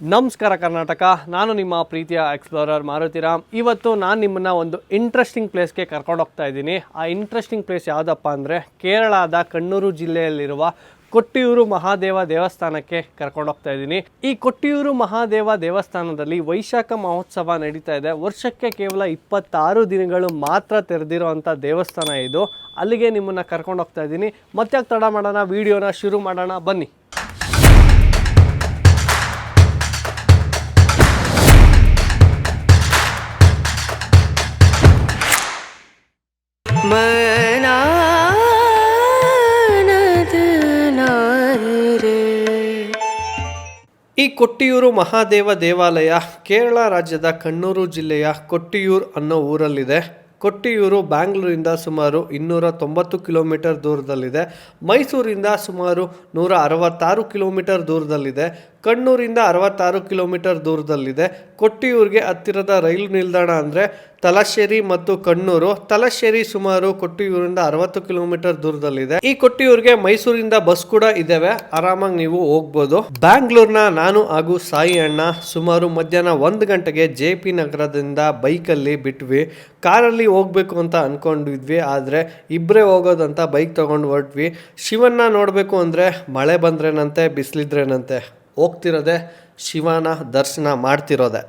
ನಮಸ್ಕಾರ ಕರ್ನಾಟಕ. ನಾನು ನಿಮ್ಮ ಪ್ರೀತಿಯ ಎಕ್ಸ್ಪ್ಲೋರರ್ ಮಾರುತಿರಾಮ್ ಇವತ್ತು ನಾನು ನಿಮ್ಮನ್ನ ಒಂದು ಇಂಟ್ರೆಸ್ಟಿಂಗ್ ಪ್ಲೇಸ್ಗೆ ಕರ್ಕೊಂಡು ಹೋಗ್ತಾ ಇದ್ದೀನಿ. ಆ ಇಂಟ್ರೆಸ್ಟಿಂಗ್ ಪ್ಲೇಸ್ ಯಾವುದಪ್ಪ ಅಂದರೆ ಕೇರಳದ ಕಣ್ಣೂರು ಜಿಲ್ಲೆಯಲ್ಲಿರುವ ಕೊಟ್ಟಿಯೂರು ಮಹಾದೇವ ದೇವಸ್ಥಾನಕ್ಕೆ ಕರ್ಕೊಂಡು ಹೋಗ್ತಾ ಇದ್ದೀನಿ. ಈ ಕೊಟ್ಟಿಯೂರು ಮಹಾದೇವ ದೇವಸ್ಥಾನದಲ್ಲಿ ವೈಶಾಖ ಮಹೋತ್ಸವ ನಡೀತಾ ಇದೆ. ವರ್ಷಕ್ಕೆ ಕೇವಲ ಇಪ್ಪತ್ತಾರು ದಿನಗಳು ಮಾತ್ರ ತೆರೆದಿರುವಂಥ ದೇವಸ್ಥಾನ ಇದು. ಅಲ್ಲಿಗೆ ನಿಮ್ಮನ್ನು ಕರ್ಕೊಂಡು ಹೋಗ್ತಾ ಇದ್ದೀನಿ. ಮತ್ತೆ ತಡ ಮಾಡೋಣ, ವಿಡಿಯೋನ ಶುರು ಮಾಡೋಣ. ಬನ್ನಿ. ಈ ಕೊಟ್ಟಿಯೂರು ಮಹಾದೇವ ದೇವಾಲಯ ಕೇರಳ ರಾಜ್ಯದ ಕಣ್ಣೂರು ಜಿಲ್ಲೆಯ ಕೊಟ್ಟಿಯೂರು ಅನ್ನೋ ಊರಲ್ಲಿದೆ. ಕೊಟ್ಟಿಯೂರು ಬ್ಯಾಂಗ್ಳೂರಿಂದ ಸುಮಾರು ಇನ್ನೂರ ತೊಂಬತ್ತು ಕಿಲೋಮೀಟರ್ ದೂರದಲ್ಲಿದೆ. ಮೈಸೂರಿಂದ ಸುಮಾರು ನೂರ ಅರವತ್ತಾರು ಕಿಲೋಮೀಟರ್ ದೂರದಲ್ಲಿದೆ. ಕಣ್ಣೂರಿಂದ ಅರವತ್ತಾರು ಕಿಲೋಮೀಟರ್ ದೂರದಲ್ಲಿದೆ. ಕೊಟ್ಟಿಯೂರಿಗೆ ಹತ್ತಿರದ ರೈಲು ನಿಲ್ದಾಣ ಅಂದರೆ ತಲಶೇರಿ ಮತ್ತು ಕಣ್ಣೂರು. ತಲಶೇರಿ ಸುಮಾರು ಕೊಟ್ಟಿಯೂರಿಂದ ಅರವತ್ತು ಕಿಲೋಮೀಟರ್ ದೂರದಲ್ಲಿದೆ. ಈ ಕೊಟ್ಟಿಯೂರಿಗೆ ಮೈಸೂರಿಂದ ಬಸ್ ಕೂಡ ಇದ್ದಾವೆ ಆರಾಮಾಗಿ ನೀವು ಹೋಗ್ಬೋದು. ಬ್ಯಾಂಗ್ಳೂರ್ನ ನಾನು ಹಾಗೂ ಸಾಯಿ ಅಣ್ಣ ಸುಮಾರು ಮಧ್ಯಾಹ್ನ ಒಂದು ಗಂಟೆಗೆ ಜೆ ಪಿ ನಗರದಿಂದ ಬೈಕಲ್ಲಿ ಬಿಟ್ವಿ. ಕಾರಲ್ಲಿ ಹೋಗ್ಬೇಕು ಅಂತ ಅನ್ಕೊಂಡಿದ್ವಿ. ಆದರೆ ಇಬ್ಬರೇ ಹೋಗೋದಂತ ಬೈಕ್ ತಗೊಂಡು ಹೊರಟ್ವಿ. ಶಿವನ್ನ ನೋಡಬೇಕು ಅಂದರೆ ಮಳೆ ಬಂದ್ರೇನಂತೆ, ಬಿಸಿಲಿದ್ರೇನಂತೆ? ಹೋಗ್ತಿರೋದೆ ಶಿವನ ದರ್ಶನ ಮಾಡ್ತಿರೋದೆ.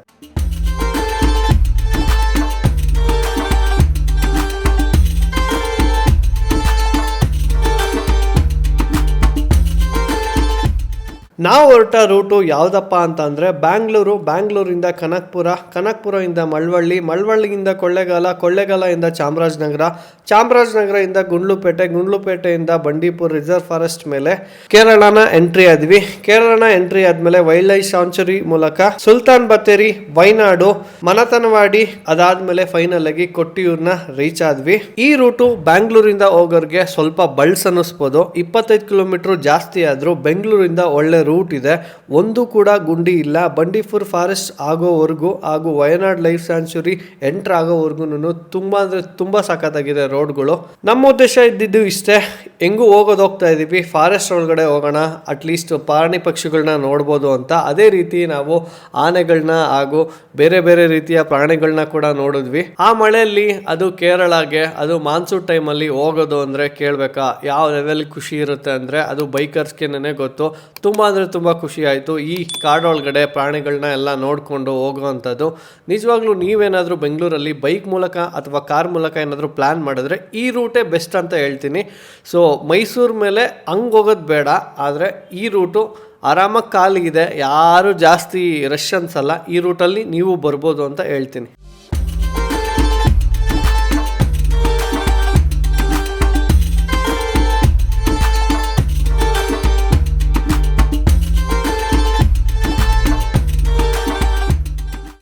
ನಾವು ಹೊರಟ ರೂಟು ಯಾವುದಪ್ಪ ಅಂತ ಅಂದರೆ ಬ್ಯಾಂಗ್ಳೂರು, ಬ್ಯಾಂಗ್ಳೂರಿಂದ ಕನಕ್ಪುರ, ಕನಕ್ಪುರದಿಂದ ಮಳವಳ್ಳಿ, ಮಳವಳ್ಳಿಯಿಂದ ಕೊಳ್ಳೇಗಾಲ, ಕೊಳ್ಳೇಗಾಲದಿಂದ ಚಾಮರಾಜನಗರ, ಚಾಮರಾಜನಗರದಿಂದ ಗುಂಡ್ಲುಪೇಟೆ, ಗುಂಡ್ಲುಪೇಟೆಯಿಂದ ಬಂಡೀಪುರ್ ರಿಸರ್ವ್ ಫಾರೆಸ್ಟ್ ಮೇಲೆ ಕೇರಳನ ಎಂಟ್ರಿ ಆದ್ವಿ. ಕೇರಳನ ಎಂಟ್ರಿ ಆದ್ಮೇಲೆ ವೈಲ್ಡ್ ಲೈಫ್ ಸಾಂಚುರಿ ಮೂಲಕ ಸುಲ್ತಾನ್ ಬತ್ತೇರಿ, ವೈನಾಡು, ಮನತನವಾಡಿ ಅದಾದ್ಮೇಲೆ ಫೈನಲ್ ಆಗಿ ಕೊಟ್ಟಿಯೂರ್ನ ರೀಚ್ ಆದ್ವಿ. ಈ ರೂಟು ಬ್ಯಾಂಗ್ಳೂರಿಂದ ಹೋಗೋರ್ಗೆ ಸ್ವಲ್ಪ ಬಳ್ಸ್ ಅನ್ನಿಸ್ಬೋದು. ಇಪ್ಪತ್ತೈದು ಕಿಲೋಮೀಟರ್ ಜಾಸ್ತಿ ಆದ್ರೂ ಬೆಂಗಳೂರಿಂದ ಒಳ್ಳೆ ರೂಟ್ ಇದೆ. ಒಂದು ಕೂಡ ಗುಂಡಿ ಇಲ್ಲ. ಬಂಡೀಪುರ್ ಫಾರೆಸ್ಟ್ ಆಗೋವರೆಗೂ ಹಾಗೂ ವಯನಾಡ್ ಲೈಫ್ ಸ್ಯಾಂಚುರಿ ಎಂಟರ್ ಆಗೋವರೆಗೂ ತುಂಬ ಅಂದ್ರೆ ತುಂಬಾ ಸಖತ್ತಾಗಿದೆ ರೋಡ್ಗಳು. ನಮ್ಮ ಉದ್ದೇಶ ಇದ್ದಿದ್ದು ಇಷ್ಟೇ. ಹೆಂಗೂ ಹೋಗೋದು ಹೋಗ್ತಾ ಇದೀವಿ. ಫಾರೆಸ್ಟ್ ಒಳಗಡೆ ಹೋಗೋಣ. ಅಟ್ಲೀಸ್ಟ್ ಪ್ರಾಣಿ ಪಕ್ಷಿಗಳನ್ನ ನೋಡ್ಬೋದು ಅಂತ. ಅದೇ ರೀತಿ ನಾವು ಆನೆಗಳನ್ನ ಹಾಗೂ ಬೇರೆ ಬೇರೆ ರೀತಿಯ ಪ್ರಾಣಿಗಳನ್ನ ಕೂಡ ನೋಡಿದ್ವಿ. ಆ ಮಳೆಯಲ್ಲಿ ಅದು ಕೇರಳಗೆ, ಅದು ಮಾನ್ಸೂನ್ ಟೈಮಲ್ಲಿ ಹೋಗೋದು ಅಂದ್ರೆ ಕೇಳಬೇಕಾ? ಯಾವ ಲೆವೆಲ್ ಖುಷಿ ಇರುತ್ತೆ ಅಂದ್ರೆ ಅದು ಬೈಕರ್ಸ್ಗೆನೇ ಗೊತ್ತು. ತುಂಬಾ ಅಂದ್ರೆ ತುಂಬ ಖುಷಿಯಾಯಿತು ಈ ಕಾಡೊಳಗಡೆ ಪ್ರಾಣಿಗಳನ್ನ ಎಲ್ಲ ನೋಡಿಕೊಂಡು ಹೋಗುವಂಥದ್ದು. ನಿಜವಾಗ್ಲೂ ನೀವೇನಾದರೂ ಬೆಂಗಳೂರಲ್ಲಿ ಬೈಕ್ ಮೂಲಕ ಅಥವಾ ಕಾರ್ ಮೂಲಕ ಏನಾದರೂ ಪ್ಲ್ಯಾನ್ ಮಾಡಿದ್ರೆ ಈ ರೂಟೇ ಬೆಸ್ಟ್ ಅಂತ ಹೇಳ್ತೀನಿ. ಸೊ, ಮೈಸೂರು ಮೇಲೆ ಹಂಗೆ ಹೋಗೋದು ಬೇಡ. ಆದರೆ ಈ ರೂಟು ಆರಾಮಾಗಿ ಇದೆ. ಯಾರು ಜಾಸ್ತಿ ರಶ್ ಅನ್ಸಲ್ಲ ಈ ರೂಟಲ್ಲಿ ನೀವು ಬರ್ಬೋದು ಅಂತ ಹೇಳ್ತೀನಿ.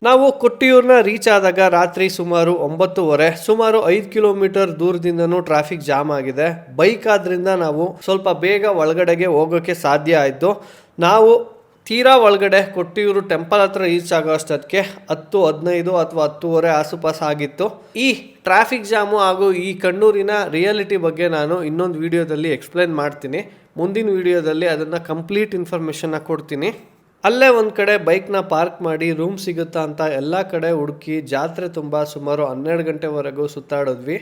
ನಾವು ಕೊಟ್ಟಿಯೂರ್ನ ರೀಚ್ ಆದಾಗ ರಾತ್ರಿ ಸುಮಾರು ಒಂಬತ್ತುವರೆ, ಸುಮಾರು ಐದು ಕಿಲೋಮೀಟರ್ ದೂರದಿಂದನೂ ಟ್ರಾಫಿಕ್ ಜಾಮ್ ಆಗಿದೆ. ಬೈಕ್ ಆದ್ರಿಂದ ನಾವು ಸ್ವಲ್ಪ ಬೇಗ ಒಳಗಡೆಗೆ ಹೋಗೋಕ್ಕೆ ಸಾಧ್ಯ ಆಯಿತು. ನಾವು ತೀರಾ ಒಳಗಡೆ ಕೊಟ್ಟಿಯೂರು ಟೆಂಪಲ್ ಹತ್ರ ರೀಚ್ ಆಗೋ ಅಷ್ಟೊತ್ತಿಗೆ ಹತ್ತು, ಹದಿನೈದು ಅಥವಾ ಹತ್ತುವರೆ ಆಸುಪಾಸು ಆಗಿತ್ತು. ಈ ಟ್ರಾಫಿಕ್ ಜಾಮು ಹಾಗೂ ಈ ಕಣ್ಣೂರಿನ ರಿಯಾಲಿಟಿ ಬಗ್ಗೆ ನಾನು ಇನ್ನೊಂದು ವಿಡಿಯೋದಲ್ಲಿ ಎಕ್ಸ್ಪ್ಲೇನ್ ಮಾಡ್ತೀನಿ. ಮುಂದಿನ ವಿಡಿಯೋದಲ್ಲಿ ಅದನ್ನು ಕಂಪ್ಲೀಟ್ ಇನ್ಫಾರ್ಮೇಷನ್ನ ಕೊಡ್ತೀನಿ. ಅಲ್ಲೇ ಒಂದು ಕಡೆ ಬೈಕ್ನ ಪಾರ್ಕ್ ಮಾಡಿ ರೂಮ್ ಸಿಗುತ್ತಾ ಅಂತ ಎಲ್ಲ ಕಡೆ ಹುಡುಕಿ ಜಾತ್ರೆ ತುಂಬ ಸುಮಾರು ಹನ್ನೆರಡು ಗಂಟೆವರೆಗೂ ಸುತ್ತಾಡಿದ್ವಿ.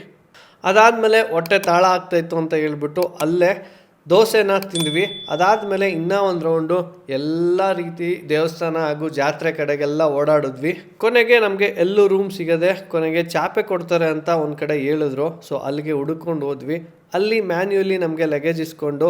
ಅದಾದಮೇಲೆ ಹೊಟ್ಟೆ ತಾಳ ಆಗ್ತಾಯಿತ್ತು ಅಂತ ಹೇಳ್ಬಿಟ್ಟು ಅಲ್ಲೇ ದೋಸೆನ ತಿಂದ್ವಿ. ಅದಾದಮೇಲೆ ಇನ್ನೂ ಒಂದು ರೌಂಡು ಎಲ್ಲ ರೀತಿ ದೇವಸ್ಥಾನ ಹಾಗೂ ಜಾತ್ರೆ ಕಡೆಗೆಲ್ಲ ಓಡಾಡಿದ್ವಿ. ಕೊನೆಗೆ ನಮಗೆ ಎಲ್ಲೂ ರೂಮ್ ಸಿಗದೆ ಕೊನೆಗೆ ಚಾಪೆ ಕೊಡ್ತಾರೆ ಅಂತ ಒಂದು ಕಡೆ ಹೇಳಿದ್ರು. ಸೊ ಅಲ್ಲಿಗೆ ಹುಡುಕೊಂಡು ಹೋದ್ವಿ. ಅಲ್ಲಿ ಮ್ಯಾನ್ಯುಲಿ ನಮಗೆ ಲಗೇಜ್ ಇಸ್ಕೊಂಡು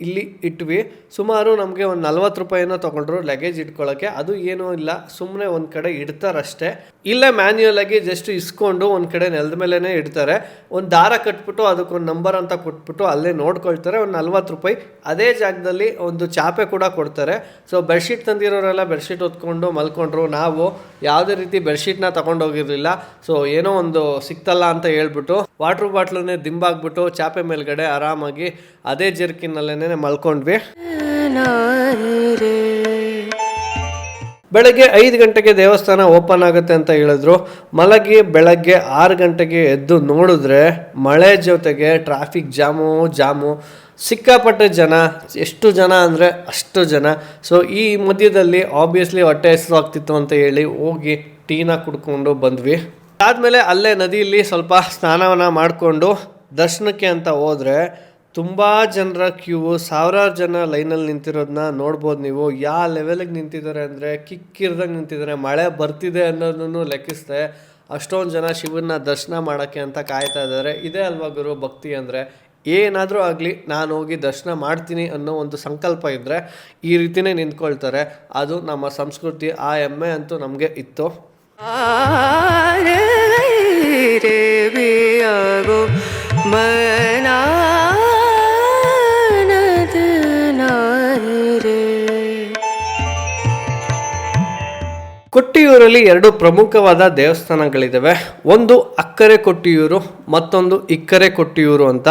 ಇಲ್ಲಿ ಇಟ್ವಿ. ಸುಮಾರು ನಮಗೆ ಒಂದು ನಲ್ವತ್ತು ರೂಪಾಯಿನ ತೊಗೊಂಡ್ರು ಲಗೇಜ್ ಇಟ್ಕೊಳ್ಳೋಕ್ಕೆ ಅದು ಏನೂ ಇಲ್ಲ. ಸುಮ್ಮನೆ ಒಂದು ಕಡೆ ಇಡ್ತಾರಷ್ಟೇ. ಇಲ್ಲೇ ಮ್ಯಾನ್ಯಲ್ ಆಗಿ ಜಸ್ಟ್ ಇಸ್ಕೊಂಡು ಒಂದು ಕಡೆ ನೆಲದ ಮೇಲೇ ಇಡ್ತಾರೆ. ಒಂದು ದಾರ ಕಟ್ಬಿಟ್ಟು ಅದಕ್ಕೊಂದು ನಂಬರ್ ಅಂತ ಕೊಟ್ಬಿಟ್ಟು ಅಲ್ಲೇ ನೋಡ್ಕೊಳ್ತಾರೆ. ಒಂದು ನಲ್ವತ್ತು ರೂಪಾಯಿ. ಅದೇ ಜಾಗದಲ್ಲಿ ಒಂದು ಚಾಪೆ ಕೂಡ ಕೊಡ್ತಾರೆ. ಸೊ ಬೆಡ್ಶೀಟ್ ತಂದಿರೋರೆಲ್ಲ ಬೆಡ್ಶೀಟ್ ಹೊತ್ಕೊಂಡು ಮಲ್ಕೊಂಡ್ರು. ನಾವು ಯಾವುದೇ ರೀತಿ ಬೆಡ್ಶೀಟ್ನ ತೊಗೊಂಡೋಗಿರಲಿಲ್ಲ. ಸೊ ಏನೋ ಒಂದು ಸಿಕ್ತಲ್ಲ ಅಂತ ಹೇಳ್ಬಿಟ್ಟು ವಾಟ್ರ್ ಬಾಟ್ಲನ್ನೇ ದಿಂಬಾಗ್ಬಿಟ್ಟು ಚಾಪೆ ಮೇಲ್ಗಡೆ ಆರಾಮಾಗಿ ಅದೇ ಜರ್ಕಿನಲ್ಲೇ ಮಲ್ಕೊಂಡ್ವಿ. ಬೆಳಗ್ಗೆ ಐದು ಗಂಟೆಗೆ ದೇವಸ್ಥಾನ ಓಪನ್ ಆಗುತ್ತೆ ಅಂತ ಹೇಳಿದ್ರು. ಮಲಗಿ ಬೆಳಗ್ಗೆ ಆರು ಗಂಟೆಗೆ ಎದ್ದು ನೋಡಿದ್ರೆ ಮಳೆ ಜೊತೆಗೆ ಟ್ರಾಫಿಕ್ ಜಾಮು ಜಾಮು. ಸಿಕ್ಕಾಪಟ್ಟೆ ಜನ, ಎಷ್ಟು ಜನ ಅಂದರೆ ಅಷ್ಟು ಜನ. ಸೊ ಈ ಮಧ್ಯದಲ್ಲಿ ಆಬ್ವಿಯಸ್ಲಿ ಹೊಟ್ಟೆ ಹೆಸರು ಆಗ್ತಿತ್ತು ಅಂತ ಹೇಳಿ ಹೋಗಿ ಟೀನ ಕುಡ್ಕೊಂಡು ಬಂದ್ವಿ. ಆದಮೇಲೆ ಅಲ್ಲೇ ನದಿಯಲ್ಲಿ ಸ್ವಲ್ಪ ಸ್ನಾನವನ್ನು ಮಾಡಿಕೊಂಡು ದರ್ಶನಕ್ಕೆ ಅಂತ ಹೋದರೆ ತುಂಬ ಜನರ ಕ್ಯೂ ಸಾವಿರಾರು ಜನ ಲೈನಲ್ಲಿ ನಿಂತಿರೋದನ್ನ ನೋಡ್ಬೋದು ನೀವು. ಯಾವ ಲೆವೆಲಿಗೆ ನಿಂತಿದ್ದಾರೆ ಅಂದರೆ ಕಿಕ್ಕಿರ್ದಂಗೆ ನಿಂತಿದ್ದಾರೆ. ಮಳೆ ಬರ್ತಿದೆ ಅನ್ನೋದನ್ನು ಲೆಕ್ಕಿಸ್ದೆ ಅಷ್ಟೊಂದು ಜನ ಶಿವನ ದರ್ಶನ ಮಾಡೋಕ್ಕೆ ಅಂತ ಕಾಯ್ತಾ ಇದ್ದಾರೆ. ಇದೇ ಅಲ್ವಾ ಗುರು ಭಕ್ತಿ ಅಂದರೆ? ಏನಾದರೂ ಆಗಲಿ ನಾನು ಹೋಗಿ ದರ್ಶನ ಮಾಡ್ತೀನಿ ಅನ್ನೋ ಒಂದು ಸಂಕಲ್ಪ ಇದ್ದರೆ ಈ ರೀತಿನೇ ನಿಂತ್ಕೊಳ್ತಾರೆ. ಅದು ನಮ್ಮ ಸಂಸ್ಕೃತಿ. ಆ ಹೆಮ್ಮೆ ಅಂತೂ ನಮಗೆ ಇತ್ತು. ಕೊಟ್ಟಿಯೂರಲ್ಲಿ ಎರಡು ಪ್ರಮುಖವಾದ ದೇವಸ್ಥಾನಗಳಿದ್ದಾವೆ ಒಂದು ಅಕ್ಕರೆ ಕೊಟ್ಟಿಯೂರು ಮತ್ತೊಂದು ಇಕ್ಕರೆ ಕೊಟ್ಟಿಯೂರು ಅಂತ.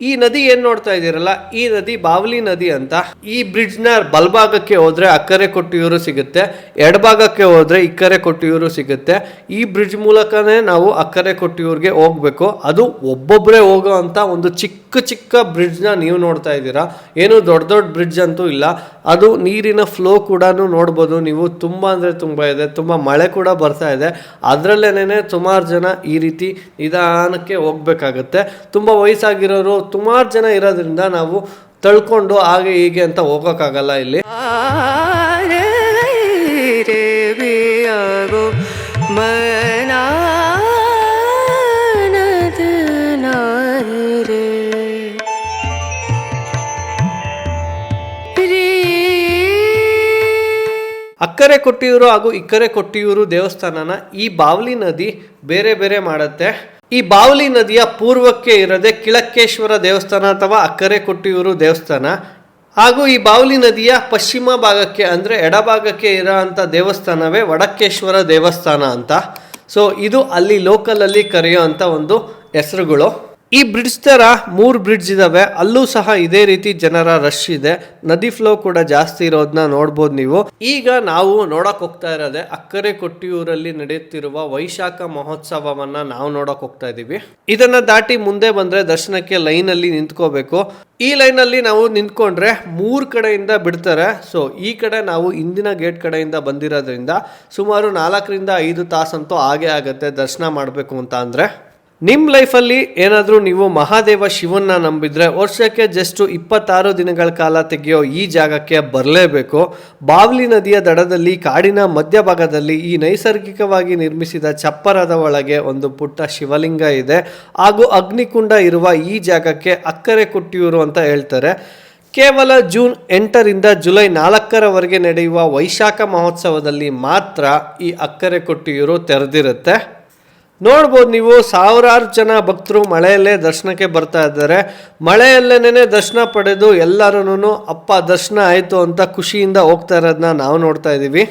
ಈ ನದಿ ಏನ್ ನೋಡ್ತಾ ಇದ್ದೀರಲ್ಲ, ಈ ನದಿ ಬಾವಲಿ ನದಿ ಅಂತ. ಈ ಬ್ರಿಡ್ಜ್ನ ಬಲಭಾಗಕ್ಕೆ ಹೋದ್ರೆ ಅಕ್ಕರೆ ಕೊಟ್ಟಿಯೂರು ಸಿಗುತ್ತೆ, ಎಡಭಾಗಕ್ಕೆ ಹೋದ್ರೆ ಇಕ್ಕರೆ ಕೊಟ್ಟಿಯೂರು ಸಿಗುತ್ತೆ. ಈ ಬ್ರಿಡ್ಜ್ ಮೂಲಕನೇ ನಾವು ಅಕ್ಕರೆ ಕೊಟ್ಟಿಯೂರ್ಗೆ ಹೋಗ್ಬೇಕು. ಅದು ಒಬ್ಬೊಬ್ಬರೇ ಹೋಗೋ ಅಂತ ಒಂದು ಚಿಕ್ಕ ಚಿಕ್ಕ ಬ್ರಿಡ್ಜ್ನ ನೀವು ನೋಡ್ತಾ ಇದ್ದೀರಾ. ಏನು ದೊಡ್ಡ ದೊಡ್ಡ ಬ್ರಿಡ್ಜ್ ಅಂತೂ ಇಲ್ಲ. ಅದು ನೀರಿನ ಫ್ಲೋ ಕೂಡ ನೋಡ್ಬೋದು. ನೀವು ತುಂಬ ಅಂದರೆ ತುಂಬ ಇದೆ, ತುಂಬ ಮಳೆ ಕೂಡ ಬರ್ತಾ ಇದೆ. ಅದರಲ್ಲೇನೆ ಸುಮಾರು ಜನ ಈ ರೀತಿ ನಿಧಾನಕ್ಕೆ ಹೋಗ್ಬೇಕಾಗತ್ತೆ. ತುಂಬ ವಯಸ್ಸಾಗಿರೋರು ಸುಮಾರು ಜನ ಇರೋದ್ರಿಂದ ನಾವು ತಳ್ಕೊಂಡು ಹಾಗೆ ಹೀಗೆ ಅಂತ ಹೋಗೋಕ್ಕಾಗಲ್ಲ ಇಲ್ಲಿ. ಅಕ್ಕರೆ ಕೊಟ್ಟಿಯೂರು ಹಾಗೂ ಇಕ್ಕರೆ ಕೊಟ್ಟಿಯೂರು ದೇವಸ್ಥಾನನ ಈ ಬಾವಲಿ ನದಿ ಬೇರೆ ಬೇರೆ ಮಾಡುತ್ತೆ. ಈ ಬಾವಲಿ ನದಿಯ ಪೂರ್ವಕ್ಕೆ ಇರದೆ ಕಿಳಕ್ಕೇಶ್ವರ ದೇವಸ್ಥಾನ ಅಥವಾ ಅಕ್ಕರೆ ಕೊಟ್ಟಿಯೂರು ದೇವಸ್ಥಾನ. ಹಾಗೂ ಈ ಬಾವಲಿ ನದಿಯ ಪಶ್ಚಿಮ ಭಾಗಕ್ಕೆ ಅಂದರೆ ಎಡಭಾಗಕ್ಕೆ ಇರೋ ಅಂಥ ದೇವಸ್ಥಾನವೇ ವಡಕ್ಕೇಶ್ವರ ದೇವಸ್ಥಾನ ಅಂತ. ಸೊ ಇದು ಅಲ್ಲಿ ಲೋಕಲಲ್ಲಿ ಕರೆಯೋ ಅಂಥ ಒಂದು ಹೆಸರುಗಳು. ಈ ಬ್ರಿಡ್ಜ್ ತರ ಮೂರು ಬ್ರಿಡ್ಜ್ ಇದಾವೆ. ಅಲ್ಲೂ ಸಹ ಇದೇ ರೀತಿ ಜನರ ರಶ್ ಇದೆ. ನದಿ ಫ್ಲೋ ಕೂಡ ಜಾಸ್ತಿ ಇರೋದನ್ನ ನೋಡ್ಬೋದು ನೀವು. ಈಗ ನಾವು ನೋಡಕ್ ಹೋಗ್ತಾ ಇರೋದೆ ಅಕ್ಕರೆ ಕೊಟ್ಟಿಯೂರಲ್ಲಿ ನಡೆಯುತ್ತಿರುವ ವೈಶಾಖ ಮಹೋತ್ಸವವನ್ನ ನಾವು ನೋಡಕ್ ಹೋಗ್ತಾ ಇದೀವಿ. ಇದನ್ನ ದಾಟಿ ಮುಂದೆ ಬಂದ್ರೆ ದರ್ಶನಕ್ಕೆ ಲೈನ್ ಅಲ್ಲಿ ನಿಂತ್ಕೋಬೇಕು. ಈ ಲೈನ್ ಅಲ್ಲಿ ನಾವು ನಿಂತ್ಕೊಂಡ್ರೆ ಮೂರ್ ಕಡೆಯಿಂದ ಬಿಡ್ತಾರೆ. ಸೊ ಈ ಕಡೆ ನಾವು ಇಂದಿನ ಗೇಟ್ ಕಡೆಯಿಂದ ಬಂದಿರೋದ್ರಿಂದ ಸುಮಾರು ನಾಲ್ಕರಿಂದ ಐದು ತಾಸಂತೂ ಹಾಗೆ ಆಗುತ್ತೆ ದರ್ಶನ ಮಾಡಬೇಕು ಅಂತ ಅಂದ್ರೆ. ನಿಮ್ಮ ಲೈಫಲ್ಲಿ ಏನಾದರೂ ನೀವು ಮಹಾದೇವ ಶಿವನ್ನ ನಂಬಿದ್ರೆ ವರ್ಷಕ್ಕೆ ಜಸ್ಟ್ ಇಪ್ಪತ್ತಾರು ದಿನಗಳ ಕಾಲ ತೆಗೆಯೋ ಈ ಜಾಗಕ್ಕೆ ಬರಲೇಬೇಕು. ಬಾವ್ಲಿ ನದಿಯ ದಡದಲ್ಲಿ, ಕಾಡಿನ ಮಧ್ಯಭಾಗದಲ್ಲಿ ಈ ನೈಸರ್ಗಿಕವಾಗಿ ನಿರ್ಮಿಸಿದ ಚಪ್ಪರದ ಒಳಗೆ ಒಂದು ಪುಟ್ಟ ಶಿವಲಿಂಗ ಇದೆ. ಹಾಗೂ ಅಗ್ನಿಕುಂಡ ಇರುವ ಈ ಜಾಗಕ್ಕೆ ಅಕ್ಕರೆ ಕುಟ್ಟಿಯೂರು ಅಂತ ಹೇಳ್ತಾರೆ. ಕೇವಲ ಜೂನ್ ಎಂಟರಿಂದ ಜುಲೈ ನಾಲ್ಕರವರೆಗೆ ನಡೆಯುವ ವೈಶಾಖ ಮಹೋತ್ಸವದಲ್ಲಿ ಮಾತ್ರ ಈ ಅಕ್ಕರೆ ಕೊಟ್ಟಿಯೂರು ತೆರೆದಿರುತ್ತೆ. ನೋಡ್ಬೋದು ನೀವು ಸಾವಿರಾರು ಜನ ಭಕ್ತರು ಮಳೆಯಲ್ಲೇ ದರ್ಶನಕ್ಕೆ ಬರ್ತಾ ಇದ್ದಾರೆ. ಮಳೆಯಲ್ಲೇನೆ ದರ್ಶನ ಪಡೆದು ಎಲ್ಲರೂ ಅಪ್ಪ ದರ್ಶನ ಆಯಿತು ಅಂತ ಖುಷಿಯಿಂದ ಹೋಗ್ತಾ ಇರೋದನ್ನ ನಾವು ನೋಡ್ತಾ ಇದ್ದೀವಿ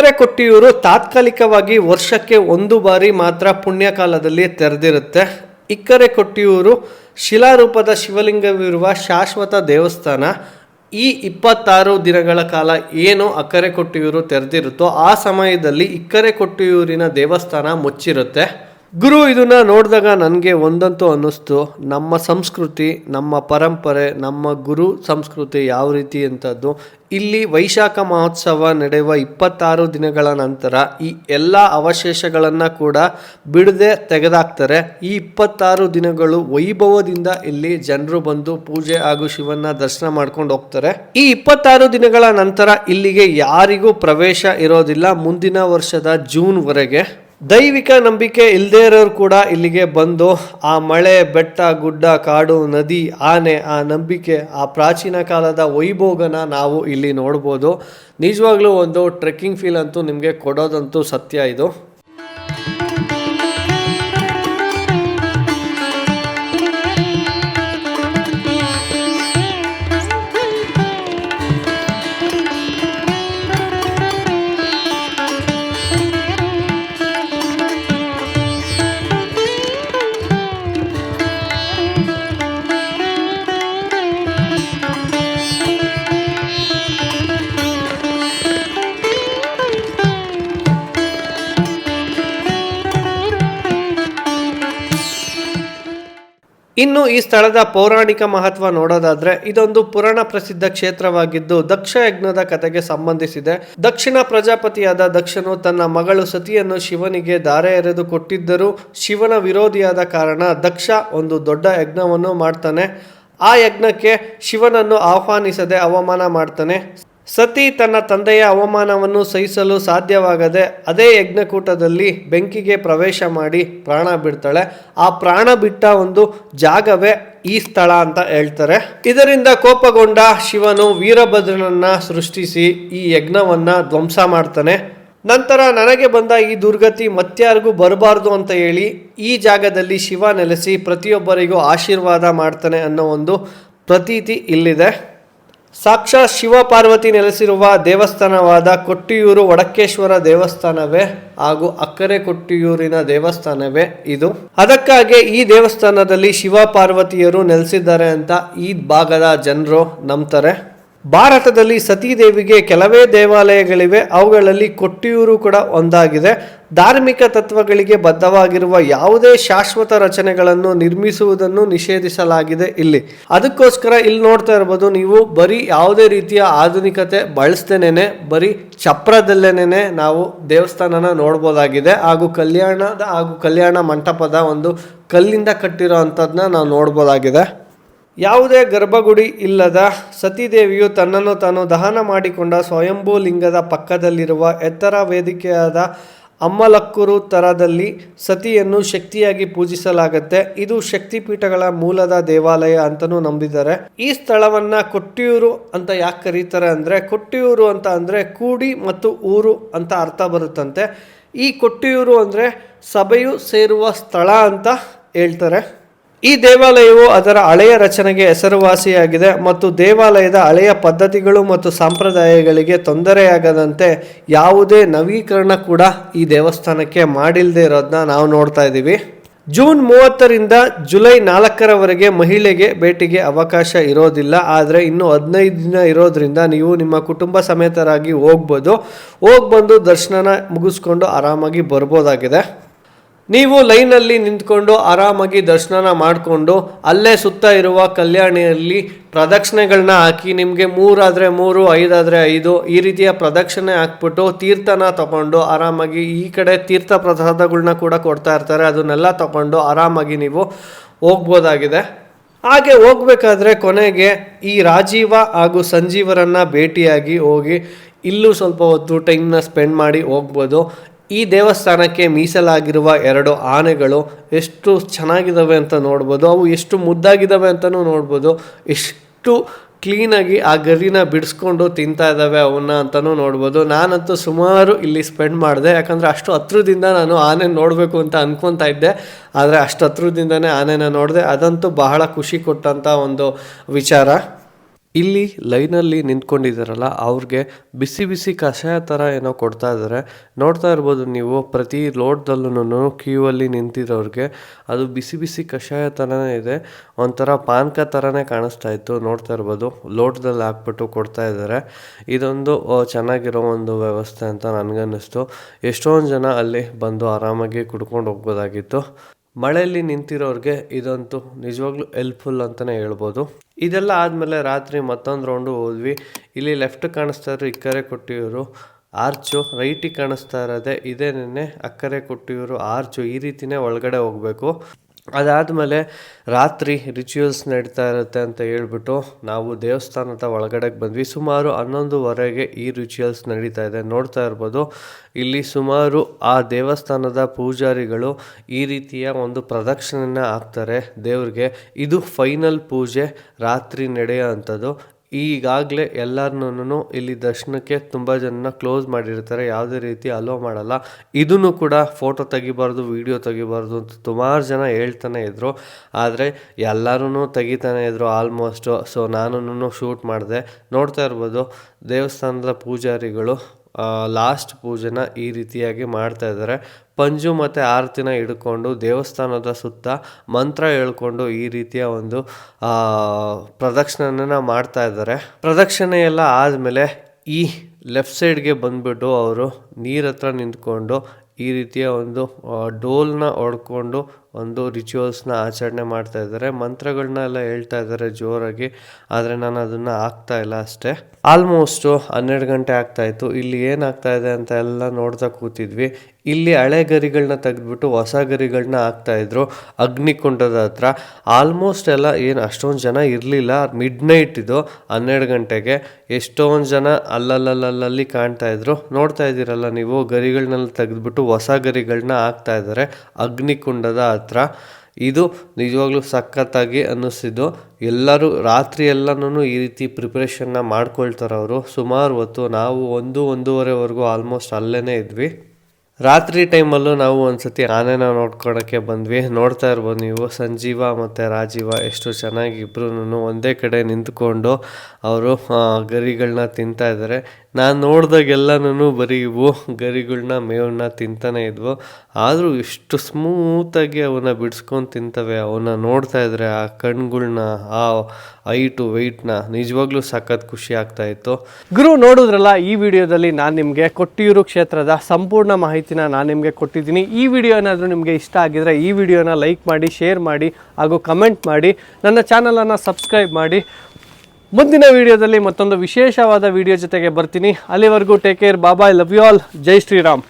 ಅಕ್ಕರೆ ಕೊಟ್ಟಿಯೂರು ತಾತ್ಕಾಲಿಕವಾಗಿ ವರ್ಷಕ್ಕೆ ಒಂದು ಬಾರಿ ಮಾತ್ರ ಪುಣ್ಯಕಾಲದಲ್ಲಿ ತೆರೆದಿರುತ್ತೆ. ಇಕ್ಕರೆ ಕೊಟ್ಟಿಯೂರು ಶಿಲಾರೂಪದ ಶಿವಲಿಂಗವಿರುವ ಶಾಶ್ವತ ದೇವಸ್ಥಾನ. ಈ ಇಪ್ಪತ್ತಾರು ದಿನಗಳ ಕಾಲ ಏನು ಅಕ್ಕರೆ ಕೊಟ್ಟಿಯೂರು ತೆರೆದಿರುತ್ತೋ ಆ ಸಮಯದಲ್ಲಿ ಇಕ್ಕರೆ ಕೊಟ್ಟಿಯೂರಿನ ದೇವಸ್ಥಾನ ಮುಚ್ಚಿರುತ್ತೆ. ಗುರು, ಇದನ್ನ ನೋಡಿದಾಗ ನನಗೆ ಒಂದಂತೂ ಅನ್ನಿಸ್ತು. ನಮ್ಮ ಸಂಸ್ಕೃತಿ, ನಮ್ಮ ಪರಂಪರೆ, ನಮ್ಮ ಗುರು ಸಂಸ್ಕೃತಿ ಯಾವ ರೀತಿ ಅಂತದ್ದು. ಇಲ್ಲಿ ವೈಶಾಖ ಮಹೋತ್ಸವ ನಡೆಯುವ ಇಪ್ಪತ್ತಾರು ದಿನಗಳ ನಂತರ ಈ ಎಲ್ಲ ಅವಶೇಷಗಳನ್ನು ಕೂಡ ಬಿಡದೆ ತೆಗೆದಾಕ್ತಾರೆ. ಈ ಇಪ್ಪತ್ತಾರು ದಿನಗಳು ವೈಭವದಿಂದ ಇಲ್ಲಿ ಜನರು ಬಂದು ಪೂಜೆ ಹಾಗೂ ಶಿವನ ದರ್ಶನ ಮಾಡ್ಕೊಂಡು ಹೋಗ್ತಾರೆ. ಈ ಇಪ್ಪತ್ತಾರು ದಿನಗಳ ನಂತರ ಇಲ್ಲಿಗೆ ಯಾರಿಗೂ ಪ್ರವೇಶ ಇರೋದಿಲ್ಲ. ಮುಂದಿನ ವರ್ಷದ ಜೂನ್ ವರೆಗೆ. ದೈವಿಕ ನಂಬಿಕೆ ಇಲ್ಲದೇ ಇರೋರು ಕೂಡ ಇಲ್ಲಿಗೆ ಬಂದು ಆ ಮಳೆ, ಬೆಟ್ಟ, ಗುಡ್ಡ, ಕಾಡು, ನದಿ, ಆನೆ, ಆ ನಂಬಿಕೆ, ಆ ಪ್ರಾಚೀನ ಕಾಲದ ವೈಭೋಗನ ನಾವು ಇಲ್ಲಿ ನೋಡ್ಬೋದು. ನಿಜವಾಗ್ಲೂ ಒಂದು ಟ್ರೆಕ್ಕಿಂಗ್ ಫೀಲ್ ಅಂತೂ ನಿಮಗೆ ಕೊಡೋದಂತೂ ಸತ್ಯ ಇದು. ಇನ್ನು ಈ ಸ್ಥಳದ ಪೌರಾಣಿಕ ಮಹತ್ವ ನೋಡೋದಾದ್ರೆ ಇದೊಂದು ಪುರಾಣ ಪ್ರಸಿದ್ಧ ಕ್ಷೇತ್ರವಾಗಿದ್ದು ದಕ್ಷ ಯಜ್ಞದ ಕಥೆಗೆ ಸಂಬಂಧಿಸಿದೆ. ದಕ್ಷಿಣ ಪ್ರಜಾಪತಿಯಾದ ದಕ್ಷನು ತನ್ನ ಮಗಳು ಸತಿಯನ್ನು ಶಿವನಿಗೆ ಧಾರೆ ಎರೆದು ಕೊಟ್ಟಿದ್ದರೂ ಶಿವನ ವಿರೋಧಿಯಾದ ಕಾರಣ ದಕ್ಷ ಒಂದು ದೊಡ್ಡ ಯಜ್ಞವನ್ನು ಮಾಡ್ತಾನೆ. ಆ ಯಜ್ಞಕ್ಕೆ ಶಿವನನ್ನು ಆಹ್ವಾನಿಸದೆ ಅವಮಾನ ಮಾಡ್ತಾನೆ. ಸತಿ ತನ್ನ ತಂದೆಯ ಅವಮಾನವನ್ನು ಸಹಿಸಲು ಸಾಧ್ಯವಾಗದೆ ಅದೇ ಯಜ್ಞಕೂಟದಲ್ಲಿ ಬೆಂಕಿಗೆ ಪ್ರವೇಶ ಮಾಡಿ ಪ್ರಾಣ ಬಿಡ್ತಾಳೆ. ಆ ಪ್ರಾಣ ಬಿಟ್ಟ ಒಂದು ಜಾಗವೇ ಈ ಸ್ಥಳ ಅಂತ ಹೇಳ್ತಾರೆ. ಇದರಿಂದ ಕೋಪಗೊಂಡ ಶಿವನು ವೀರಭದ್ರನನ್ನ ಸೃಷ್ಟಿಸಿ ಈ ಯಜ್ಞವನ್ನ ಧ್ವಂಸ ಮಾಡ್ತಾನೆ. ನಂತರ ನನಗೆ ಬಂದ ಈ ದುರ್ಗತಿ ಮತ್ಯಾರಿಗೂ ಬರಬಾರ್ದು ಅಂತ ಹೇಳಿ ಈ ಜಾಗದಲ್ಲಿ ಶಿವ ನೆಲೆಸಿ ಪ್ರತಿಯೊಬ್ಬರಿಗೂ ಆಶೀರ್ವಾದ ಮಾಡ್ತಾನೆ ಅನ್ನೋ ಒಂದು ಪ್ರತೀತಿ ಇಲ್ಲಿದೆ. ಸಾಕ್ಷಾತ್ ಶಿವ ಪಾರ್ವತಿ ನೆಲೆಸಿರುವ ದೇವಸ್ಥಾನವಾದ ಕೊಟ್ಟಿಯೂರು ವಡಕ್ಕೇಶ್ವರ ದೇವಸ್ಥಾನವೇ ಹಾಗೂ ಅಕ್ಕರೆ ಕೊಟ್ಟಿಯೂರಿನ ದೇವಸ್ಥಾನವೇ ಇದು. ಅದಕ್ಕಾಗಿ ಈ ದೇವಸ್ಥಾನದಲ್ಲಿ ಶಿವ ಪಾರ್ವತಿಯರು ನೆಲೆಸಿದ್ದಾರೆ ಅಂತ ಈ ಭಾಗದ ಜನರು ನಂಬ್ತಾರೆ. ಭಾರತದಲ್ಲಿ ಸತೀದೇವಿಗೆ ಕೆಲವೇ ದೇವಾಲಯಗಳಿವೆ, ಅವುಗಳಲ್ಲಿ ಕೊಟ್ಟಿಯೂರು ಕೂಡ ಒಂದಾಗಿದೆ. ಧಾರ್ಮಿಕ ತತ್ವಗಳಿಗೆ ಬದ್ಧವಾಗಿರುವ ಯಾವುದೇ ಶಾಶ್ವತ ರಚನೆಗಳನ್ನು ನಿರ್ಮಿಸುವುದನ್ನು ನಿಷೇಧಿಸಲಾಗಿದೆ ಇಲ್ಲಿ. ಅದಕ್ಕೋಸ್ಕರ ಇಲ್ಲಿ ನೋಡ್ತಾ ಇರ್ಬೋದು, ನೀವು ಬರೀ ಯಾವುದೇ ರೀತಿಯ ಆಧುನಿಕತೆ ಬಳಸ್ತೇನೆ ಬರೀ ಚಪ್ರದಲ್ಲೇನೆ ನಾವು ದೇವಸ್ಥಾನನ ನೋಡ್ಬೋದಾಗಿದೆ. ಹಾಗೂ ಕಲ್ಯಾಣದ ಹಾಗೂ ಕಲ್ಯಾಣ ಮಂಟಪದ ಒಂದು ಕಲ್ಲಿಂದ ಕಟ್ಟಿರೋ ಅಂಥದ್ದನ್ನ ನಾವು ನೋಡ್ಬೋದಾಗಿದೆ. ಯಾವುದೇ ಗರ್ಭಗುಡಿ ಇಲ್ಲದ ಸತೀದೇವಿಯು ತನ್ನನ್ನು ತಾನು ದಹನ ಮಾಡಿಕೊಂಡ ಸ್ವಯಂಭೂ ಲಿಂಗದ ಪಕ್ಕದಲ್ಲಿರುವ ಎತ್ತರ ವೇದಿಕೆಯಾದ ಅಮ್ಮಲಕ್ಕೂರು ತರದಲ್ಲಿ ಸತಿಯನ್ನು ಶಕ್ತಿಯಾಗಿ ಪೂಜಿಸಲಾಗುತ್ತೆ. ಇದು ಶಕ್ತಿಪೀಠಗಳ ಮೂಲದ ದೇವಾಲಯ ಅಂತಲೂ ನಂಬಿದ್ದಾರೆ. ಈ ಸ್ಥಳವನ್ನ ಕೊಟ್ಟಿಯೂರು ಅಂತ ಯಾಕೆ ಕರೀತಾರೆ ಅಂದರೆ, ಕೊಟ್ಟಿಯೂರು ಅಂತ ಅಂದರೆ ಕೂಡಿ ಮತ್ತು ಊರು ಅಂತ ಅರ್ಥ ಬರುತ್ತಂತೆ. ಈ ಕೊಟ್ಟಿಯೂರು ಅಂದರೆ ಸಭೆಯು ಸೇರುವ ಸ್ಥಳ ಅಂತ ಹೇಳ್ತಾರೆ. ಈ ದೇವಾಲಯವು ಅದರ ಹಳೆಯ ರಚನೆಗೆ ಹೆಸರುವಾಸಿಯಾಗಿದೆ ಮತ್ತು ದೇವಾಲಯದ ಹಳೆಯ ಪದ್ಧತಿಗಳು ಮತ್ತು ಸಂಪ್ರದಾಯಗಳಿಗೆ ತೊಂದರೆಯಾಗದಂತೆ ಯಾವುದೇ ನವೀಕರಣ ಕೂಡ ಈ ದೇವಸ್ಥಾನಕ್ಕೆ ಮಾಡಿಲ್ಲದೆ ಇರೋದನ್ನ ನಾವು ನೋಡ್ತಾ ಇದ್ದೀವಿ. ಜೂನ್ ಮೂವತ್ತರಿಂದ ಜುಲೈ ನಾಲ್ಕರವರೆಗೆ ಮಹಿಳೆಗೆ ಭೇಟಿಗೆ ಅವಕಾಶ ಇರೋದಿಲ್ಲ, ಆದರೆ ಇನ್ನು ಹದಿನೈದು ದಿನ ಇರೋದ್ರಿಂದ ನೀವು ನಿಮ್ಮ ಕುಟುಂಬ ಸಮೇತರಾಗಿ ಹೋಗ್ಬೋದು. ಹೋಗಿ ಬಂದು ದರ್ಶನನ ಮುಗಿಸ್ಕೊಂಡು ಆರಾಮಾಗಿ ಬರ್ಬೋದಾಗಿದೆ. ನೀವು ಲೈನಲ್ಲಿ ನಿಂತ್ಕೊಂಡು ಆರಾಮಾಗಿ ದರ್ಶನ ಮಾಡಿಕೊಂಡು ಅಲ್ಲೇ ಸುತ್ತ ಇರುವ ಕಲ್ಯಾಣಿಯಲ್ಲಿ ಪ್ರದಕ್ಷಿಣೆಗಳನ್ನ ಹಾಕಿ ನಿಮಗೆ ಮೂರಾದರೆ ಮೂರು, ಐದಾದರೆ ಐದು ಈ ರೀತಿಯ ಪ್ರದಕ್ಷಿಣೆ ಹಾಕ್ಬಿಟ್ಟು ತೀರ್ಥನ ತಗೊಂಡು ಆರಾಮಾಗಿ ಈ ಕಡೆ ತೀರ್ಥ ಪ್ರಸಾದಗಳನ್ನ ಕೂಡ ಕೊಡ್ತಾ ಇರ್ತಾರೆ. ಅದನ್ನೆಲ್ಲ ತಗೊಂಡು ಆರಾಮಾಗಿ ನೀವು ಹೋಗ್ಬೋದಾಗಿದೆ. ಹಾಗೆ ಹೋಗ್ಬೇಕಾದ್ರೆ ಕೊನೆಗೆ ಈ ರಾಜೀವ ಹಾಗೂ ಸಂಜೀವರನ್ನು ಭೇಟಿಯಾಗಿ ಹೋಗಿ ಇಲ್ಲೂ ಸ್ವಲ್ಪ ಹೊತ್ತು ಟೈಮ್ನ ಸ್ಪೆಂಡ್ ಮಾಡಿ ಹೋಗ್ಬೋದು. ಈ ದೇವಸ್ಥಾನಕ್ಕೆ ಮೀಸಲಾಗಿರುವ ಎರಡು ಆನೆಗಳು ಎಷ್ಟು ಚೆನ್ನಾಗಿದ್ದಾವೆ ಅಂತ ನೋಡ್ಬೋದು, ಅವು ಎಷ್ಟು ಮುದ್ದಾಗಿದ್ದಾವೆ ಅಂತಲೂ ನೋಡ್ಬೋದು, ಎಷ್ಟು ಕ್ಲೀನಾಗಿ ಆ ಗರಿನ ಬಿಡಿಸ್ಕೊಂಡು ತಿಂತಾ ಇದ್ದಾವೆ ಅವನ್ನ ಅಂತಲೂ ನೋಡ್ಬೋದು. ನಾನಂತೂ ಸುಮಾರು ಇಲ್ಲಿ ಸ್ಪೆಂಡ್ ಮಾಡಿದೆ, ಯಾಕಂದರೆ ಅಷ್ಟು ಹತ್ರದಿಂದ ನಾನು ಆನೆ ನೋಡಬೇಕು ಅಂತ ಅಂದ್ಕೊತಾ ಇದ್ದೆ, ಆದರೆ ಅಷ್ಟು ಹತ್ರದಿಂದನೇ ಆನೆನ ನೋಡಿದೆ, ಅದಂತೂ ಬಹಳ ಖುಷಿ ಕೊಟ್ಟಂಥ ಒಂದು ವಿಚಾರ. ಇಲ್ಲಿ ಲೈನಲ್ಲಿ ನಿಂತ್ಕೊಂಡಿದ್ದಾರಲ್ಲ, ಅವ್ರಿಗೆ ಬಿಸಿ ಬಿಸಿ ಕಷಾಯ ಥರ ಏನೋ ಕೊಡ್ತಾ ಇದ್ದಾರೆ ನೋಡ್ತಾ ಇರ್ಬೋದು ನೀವು, ಪ್ರತಿ ಲೋಡ್ದಲ್ಲೂ ಕ್ಯೂ ಅಲ್ಲಿ ನಿಂತಿರೋರಿಗೆ ಅದು ಬಿಸಿ ಬಿಸಿ ಕಷಾಯ ಥರನೇ ಇದೆ. ಒಂಥರ ಪಾನಕ ಥರನೇ ಕಾಣಿಸ್ತಾ ಇತ್ತು. ನೋಡ್ತಾ ಇರ್ಬೋದು ಲೋಟದಲ್ಲಿ ಹಾಕ್ಬಿಟ್ಟು ಕೊಡ್ತಾ ಇದ್ದಾರೆ ಇದೊಂದು ಚೆನ್ನಾಗಿರೋ ಒಂದು ವ್ಯವಸ್ಥೆ ಅಂತ ನನಗನ್ನಿಸ್ತು. ಎಷ್ಟೊಂದು ಜನ ಅಲ್ಲಿ ಬಂದು ಆರಾಮಾಗಿ ಕುಡ್ಕೊಂಡು ಹೋಗ್ಬೋದಾಗಿತ್ತು. ಮಳೆಯಲ್ಲಿ ನಿಂತಿರೋರಿಗೆ ಇದಂತೂ ನಿಜವಾಗ್ಲೂ ಹೆಲ್ಪ್ಫುಲ್ ಅಂತಲೇ ಹೇಳ್ಬೋದು. ಇದೆಲ್ಲ ಆದಮೇಲೆ ರಾತ್ರಿ ಮತ್ತೊಂದು ರೌಂಡು ಹೋದ್ವಿ. ಇಲ್ಲಿ ಲೆಫ್ಟ್ ಕಾಣಿಸ್ತಾ ಇರೋ ಇಕ್ಕರೆ ಕೊಟ್ಟಿಯವರು ಆರ್ಚು ರೈಟಿಗೆ ಕಾಣಿಸ್ತಾ ಇರೋದೆ ನಿನ್ನೆ ಅಕ್ಕರೆ ಕೊಟ್ಟಿಯವರು ಆರ್ಚು ಈ ರೀತಿನೇ ಒಳಗಡೆ ಹೋಗಬೇಕು. ಅದಾದಮೇಲೆ ರಾತ್ರಿ ರಿಚುವಲ್ಸ್ ನಡೀತಾ ಇರುತ್ತೆ ಅಂತ ಹೇಳ್ಬಿಟ್ಟು ನಾವು ದೇವಸ್ಥಾನದ ಒಳಗಡೆಗೆ ಬಂದ್ವಿ. ಸುಮಾರು ಹನ್ನೊಂದುವರೆಗೆ ಈ ರಿಚುವಲ್ಸ್ ನಡೀತಾ ಇದೆ. ನೋಡ್ತಾ ಇರ್ಬೋದು, ಇಲ್ಲಿ ಸುಮಾರು ಆ ದೇವಸ್ಥಾನದ ಪೂಜಾರಿಗಳು ಈ ರೀತಿಯ ಒಂದು ಪ್ರದಕ್ಷಿಣೆಯನ್ನು ಹಾಕ್ತಾರೆ ದೇವ್ರಿಗೆ. ಇದು ಫೈನಲ್ ಪೂಜೆ ರಾತ್ರಿ ನಡೆಯೋ ಅಂಥದ್ದು. ಈಗಾಗಲೇ ಎಲ್ಲರನ್ನೂ ಇಲ್ಲಿ ದರ್ಶನಕ್ಕೆ ತುಂಬ ಜನ ಕ್ಲೋಸ್ ಮಾಡಿರ್ತಾರೆ, ಯಾವುದೇ ರೀತಿ ಅಲೋ ಮಾಡಲ್ಲ. ಇದನ್ನು ಕೂಡ ಫೋಟೋ ತೆಗಿಬಾರ್ದು ವಿಡಿಯೋ ತೆಗಿಬಾರ್ದು ಅಂತ ಸುಮಾರು ಜನ ಹೇಳ್ತಾನೆ ಇದ್ದರು ಆದರೆ ಎಲ್ಲರೂ ತೆಗಿತಾನೆ ಇದ್ದರು ಆಲ್ಮೋಸ್ಟು ಸೊ ನಾನು ಶೂಟ್ ಮಾಡಿದೆ. ನೋಡ್ತಾ ಇರ್ಬೋದು, ದೇವಸ್ಥಾನದ ಪೂಜಾರಿಗಳು ಲಾಸ್ಟ್ ಪೂಜೆನ ಈ ರೀತಿಯಾಗಿ ಮಾಡ್ತಾ ಇದ್ದಾರೆ. ಪಂಜು ಮತ್ತು ಆರತಿನ ಹಿಡ್ಕೊಂಡು ದೇವಸ್ಥಾನದ ಸುತ್ತ ಮಂತ್ರ ಹೇಳ್ಕೊಂಡು ಈ ರೀತಿಯ ಒಂದು ಪ್ರದಕ್ಷಿಣೆನ ಮಾಡ್ತಾ ಇದ್ದಾರೆ. ಪ್ರದಕ್ಷಿಣೆ ಎಲ್ಲ ಆದಮೇಲೆ ಈ ಲೆಫ್ಟ್ ಸೈಡ್ಗೆ ಬಂದುಬಿಟ್ಟು ಅವರು ನೀರತ್ರ ನಿಂತ್ಕೊಂಡು ಈ ರೀತಿಯ ಒಂದು ಡೋಲ್ನ ಹೊಡ್ಕೊಂಡು ಒಂದು ರಿಚುವಲ್ಸ್ನ ಆಚರಣೆ ಮಾಡ್ತಾ ಇದ್ದಾರೆ. ಮಂತ್ರಗಳನ್ನೆಲ್ಲ ಹೇಳ್ತಾ ಇದ್ದಾರೆ ಜೋರಾಗಿ, ಆದರೆ ನಾನು ಅದನ್ನು ಆಗ್ತಾ ಇಲ್ಲ ಅಷ್ಟೇ. ಆಲ್ಮೋಸ್ಟು ಹನ್ನೆರಡು ಗಂಟೆ ಆಗ್ತಾ ಇತ್ತು. ಇಲ್ಲಿ ಏನಾಗ್ತಾ ಇದೆ ಅಂತ ಎಲ್ಲ ನೋಡ್ತಾ ಕೂತಿದ್ವಿ. ಇಲ್ಲಿ ಹಳೆ ಗರಿಗಳನ್ನ ತೆಗೆದ್ಬಿಟ್ಟು ಹೊಸ ಗರಿಗಳನ್ನ ಹಾಕ್ತಾ ಇದ್ರು ಅಗ್ನಿಕುಂಡದ ಹತ್ರ. ಆಲ್ಮೋಸ್ಟ್ ಎಲ್ಲ ಏನು ಅಷ್ಟೊಂದು ಜನ ಇರಲಿಲ್ಲ. ಮಿಡ್ ನೈಟ್ ಇದು, ಹನ್ನೆರಡು ಗಂಟೆಗೆ. ಎಷ್ಟೊಂದು ಜನ ಅಲ್ಲಲ್ಲಲ್ಲಲ್ಲಿ ಕಾಣ್ತಾ ಇದ್ರು. ನೋಡ್ತಾ ಇದ್ದೀರಲ್ಲ ನೀವು ಗರಿಗಳನ್ನೆಲ್ಲ ತೆಗೆದ್ಬಿಟ್ಟು ಹೊಸ ಗರಿಗಳನ್ನ ಹಾಕ್ತಾ ಇದ್ದಾರೆ. ಅಗ್ನಿಕುಂಡದ ಹತ್ರ ಇದು ನಿಜವಾಗ್ಲೂ ಸಖತ್ತಾಗಿ ಅನ್ನಿಸಿದ್ದು. ಎಲ್ಲರೂ ರಾತ್ರಿ ಎಲ್ಲನೂ ಈ ರೀತಿ ಪ್ರಿಪ್ರೇಷನ್ನ ಮಾಡ್ಕೊಳ್ತಾರೆ ಅವರು. ಸುಮಾರು ಹೊತ್ತು ನಾವು ಒಂದು, ಒಂದೂವರೆವರೆಗೂ ಆಲ್ಮೋಸ್ಟ್ ಅಲ್ಲೇ ಇದ್ವಿ. ರಾತ್ರಿ ಟೈಮಲ್ಲೂ ನಾವು ಒಂದ್ಸತಿ ಆನೆನ ನೋಡ್ಕೊಳಕ್ಕೆ ಬಂದ್ವಿ. ನೋಡ್ತಾ ಇರ್ಬೋದು ನೀವು, ಸಂಜೀವ ಮತ್ತು ರಾಜೀವ ಎಷ್ಟು ಚೆನ್ನಾಗಿ ಇಬ್ರು ಒಂದೇ ಕಡೆ ನಿಂತ್ಕೊಂಡು ಅವರು ಗರಿಗಳನ್ನ ತಿಂತಾ ಇದ್ದಾರೆ. ನಾನು ನೋಡಿದಾಗೆಲ್ಲನೂ ಬರೀ ಇವು ಗರಿಗಳನ್ನ ಮೇವನ್ನ ತಿಂತಾನೆ ಇದ್ವು. ಆದರೂ ಎಷ್ಟು ಸ್ಮೂತಾಗಿ ಅವನ್ನ ಬಿಡಿಸ್ಕೊಂಡು ತಿಂತವೆ ಅವನ್ನ ನೋಡ್ತಾ ಇದ್ರೆ ಆ ಕಣ್ಗಳನ್ನ ಆ ಹೈಟು, ವೆಯ್ಟ್ನ ನಿಜವಾಗ್ಲೂ ಸಖತ್ ಖುಷಿ ಆಗ್ತಾ ಇತ್ತು. ಗುರು ನೋಡಿದ್ರಲ್ಲ, ಈ ವಿಡಿಯೋದಲ್ಲಿ ನಾನು ನಿಮಗೆ ಕೊಟ್ಟಿಯೂರು ಕ್ಷೇತ್ರದ ಸಂಪೂರ್ಣ ಮಾಹಿತಿನ ನಾನು ನಿಮಗೆ ಕೊಟ್ಟಿದ್ದೀನಿ. ಈ ವಿಡಿಯೋ ಏನಾದರೂ ನಿಮಗೆ ಇಷ್ಟ ಆಗಿದ್ರೆ ಈ ವಿಡಿಯೋನ ಲೈಕ್ ಮಾಡಿ, ಶೇರ್ ಮಾಡಿ ಹಾಗೂ ಕಮೆಂಟ್ ಮಾಡಿ. ನನ್ನ ಚಾನಲನ್ನು ಸಬ್ಸ್ಕ್ರೈಬ್ ಮಾಡಿ. ಮುಂದಿನ ವಿಡಿಯೋದಲ್ಲಿ ಮತ್ತೊಂದು ವಿಶೇಷವಾದ ವಿಡಿಯೋ ಜೊತೆಗೆ ಬರ್ತೀನಿ. ಅಲ್ಲಿವರೆಗೂ take care bye bye love you all Jai Shriram.